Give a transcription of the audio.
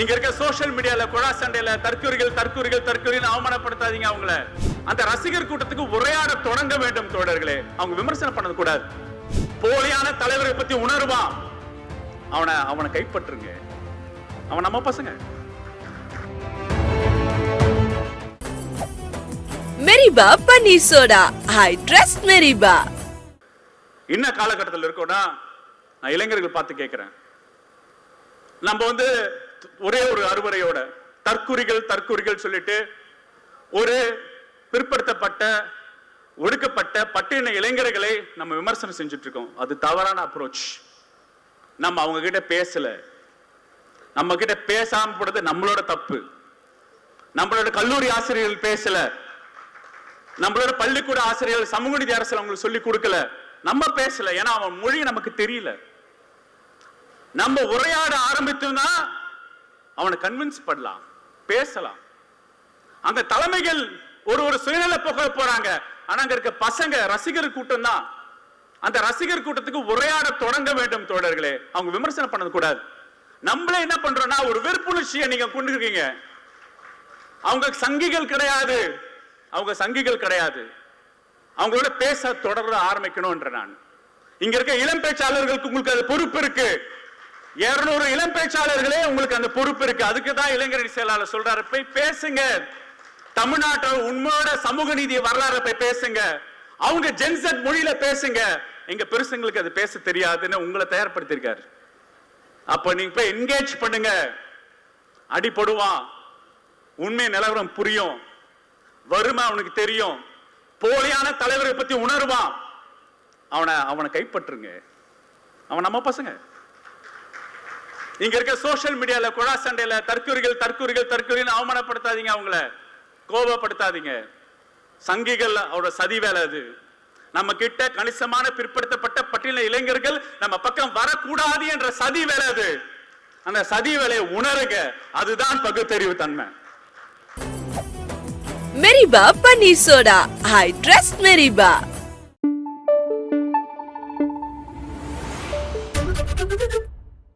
இங்க இருக்க சோஷியல் மீடியால குழா சண்டையில தற்கொலைகள் தற்கொலைகள் தற்கொலைன்னு அவமானப்படுத்தாதீங்க அவங்கள. அந்த ரசிகர் கூட்டத்துக்கு உரையாட தொடங்க வேண்டும் தோழர்களே. அவங்க விமர்சனம் பண்ணது கூடாது போலியான தலைவரை பத்தி உணர்வான் அவனை அவனை கைப்பற்றுங்க. அவன் நம்ம பசங்க. மெரிபா பன்னீர் சோடா. ஐ ட்ரஸ்ட் மெரிபா. என்ன காலகட்டத்தில் இருக்கோம்னா நான் இளைஞர்கள் பார்த்து கேட்கிறேன் நம்ம வந்து ஒரே ஒரு அறுவரையோட தற்குறிகள் தற்குறிகள் சொல்லிட்டு ஒரு பிற்படுத்தப்பட்ட ஒடுக்கப்பட்ட பட்டியல இளைஞர்களை நம்ம விமர்சனம் செஞ்சுட்டு இருக்கோம் அது தவறான அப்ரோச் நம்ம அவங்க கிட்ட பேசல. நம்ம கிட்ட பேசாம போடுறது நம்மளோட தப்பு. நம்மளோட கல்லூரி ஆசிரியர்கள் பேசல. நம்மளோட பள்ளிக்கூட ஆசிரியர்கள் சமூக நீதி அரசியல் அவங்களுக்கு சொல்லி கொடுக்கல. நம்ம பேசல. ஏன்னா அவன் மொழி நமக்கு தெரியல. நம்ம உரையாட ஆரம்பித்தோம்னா அவனை கன்வின்ஸ் பண்ணலாம் பேசலாம். அங்க தலைமைகள் ஒரு ஒரு சுயநல போக போறாங்க. ஆனா அங்க இருக்க பசங்க ரசிகர் கூட்டம் தான். அந்த ரசிகர் கூட்டத்துக்கு உரையாட தொடங்க வேண்டும் தோழர்களே. அவங்க விமர்சனம் பண்ணது கூடாது. நம்மளே என்ன பண்றோம்னா ஒரு வெறுப்புணர்ச்சியை நீங்க கொண்டு இருக்கீங்க. அவங்க சங்கிகள் கிடையாது. அவங்க சங்கிகள் கிடையாது. அவங்களோட பேச தொடர ஆரம்பிக்கணும்ன்ற நான். இங்க இருக்க இளம் பேச்சாளர்களுக்கு உங்களுக்கு அது பொறுப்பு இருக்கு. இருநூறு இளம் பேச்சாளர்களே உங்களுக்கு அந்த பொறுப்பு இருக்கு. அதுக்கு தான் இளைஞரணி செயலாளர் சொல்றாரு. போய் பேசுங்க. தமிழ்நாட்டில் உண்மையோட சமூக நீதி வரலாறு போய் பேசுங்க. அவங்க ஜென்சட் மொழியில பேசுங்க. எங்க பெருசுங்களுக்கு அது பேச தெரியாதுன்னு உங்களை தயார்படுத்திருக்காரு அப்ப நீங்க போய் என்கேஜ் பண்ணுங்க. அடிப்படுவான் உண்மை நிலவரம் புரியும். வறுமை அவனுக்கு தெரியும். போலியான தலைவரை பத்தி உணர்வான். அவனை அவனை கைப்பற்றுங்க. அவன் நம்ம பசங்க. இங்க இருக்க சோசியல் மீடியால குழா சண்டையில தற்கூறிகள் தற்கூறிகள் தற்கூறின்னு அவமானப்படுத்தாதீங்க அவங்கள. கோபப்படுத்தாதீங்க. சங்கிகள் அவரோட சதி வேலை அது. நம்ம கிட்ட கணிசமான பிற்படுத்தப்பட்ட பட்டியல இளைஞர்கள் நம்ம பக்கம் வரக்கூடாது என்ற சதி வேலை அது. அந்த சதி வேலையை உணருங்க. அதுதான் பகுத்தறிவு தன்மை. மெரிபா பன்னீர் சோடா. ஐ ட்ரஸ்ட் மெரிபா. Thank you.